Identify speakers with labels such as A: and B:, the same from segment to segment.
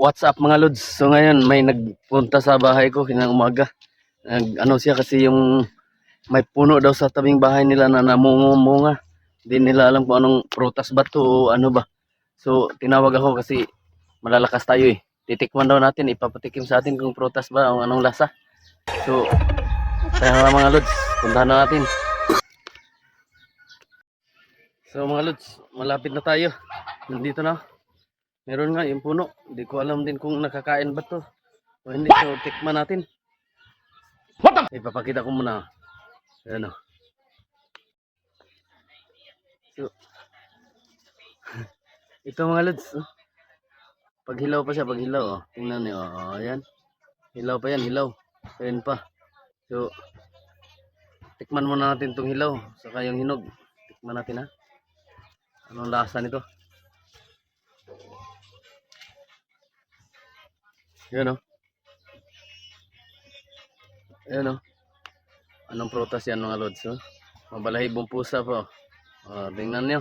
A: What's up mga lods? So ngayon may nagpunta sa bahay ko kinang umaga. Nag, ano siya kasi yung may puno daw sa tabing bahay nila na namunga-munga. Hindi nila alam kung anong prutas ba to o ano ba. So tinawag ako kasi malalakas tayo eh. Titikman daw natin, ipapatikim sa atin kung prutas ba o anong lasa. So, kaya mga lods, puntahan na natin. So mga lods, malapit na tayo. Nandito na. Meron nga yung puno. Hindi ko alam din kung nakakain ba to. O hindi. So, tikman natin. Ipapakita ko muna. Ayan o. So, ito mga lods. oh. Paghilaw pa siya, paghilaw. Oh. Tingnan niyo. Oh, ayan. Hilaw pa yan, hilaw. Ayan pa. So, tikman muna natin itong hilaw. Saka yung hinog. Tikman natin ha. Anong lasa nito? Yan o. Yan o. Anong prutas yan mga lods? Oh? Mabalahibong pusa po. Oh, tingnan nyo.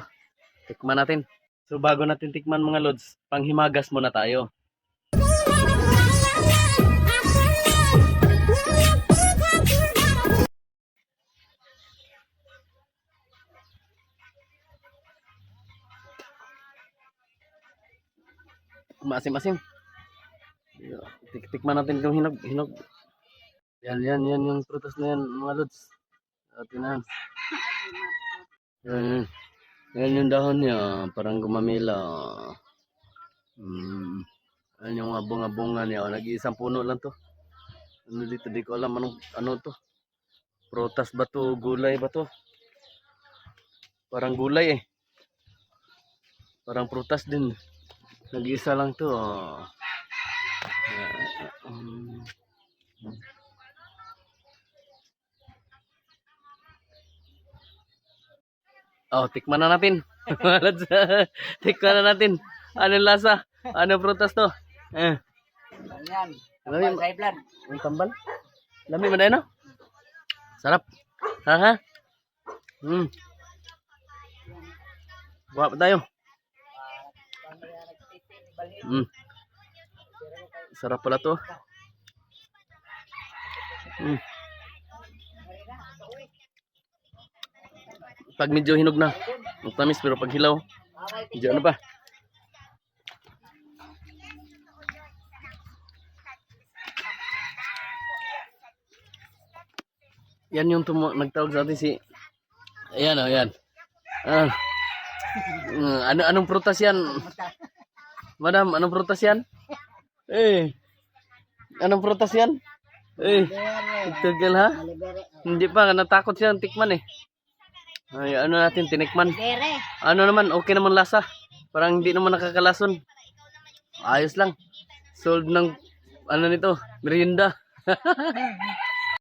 A: Tikman natin. So bago natin tikman mga lods, panghimagas muna tayo. Masim-masim. Tik tikman natin yung hinog. hinog. Yan, yan, yan yung prutas na yan, mga lods. Atin na. Yan, yan. Yan yung dahon niya, parang gumamila. Hmm. Yan yung mga bunga-bunga niya. Nag-iisang puno lang to. Ano dito, di ko alam anong, ano to. Prutas ba to? Gulay ba to? Parang gulay eh. Parang prutas din. Nag-iisa lang to. Oh. Um, Oh, tikman na natin. Tikman na natin. Anong lasa? Anong prutas to? Eh,
B: Yan.
A: Lami,
B: Tambal sa iblan.
A: ang tambal. Lami man na, no? Sarap. Ha, ha? Hmm. Buha pa tayo. Hmm. Sarap pala to. Hmm. Pag medyo hinog na, ang tamis pero pag hilaw, medyo ano pa. Yan yung tumo nagtawag sa atin si Ayan oh, yan. Ah. Mm, ano anong prutas yan? Madam, anong prutas yan? Eh. Anong prutas yan? Eh. Tigil ha? Hindi pa natakot siya tikman eh. Ay, ano natin tinikman? Ano naman, okay naman lasa. Parang hindi naman nakakalason. Ayos lang. Sold ng ano nito, merienda.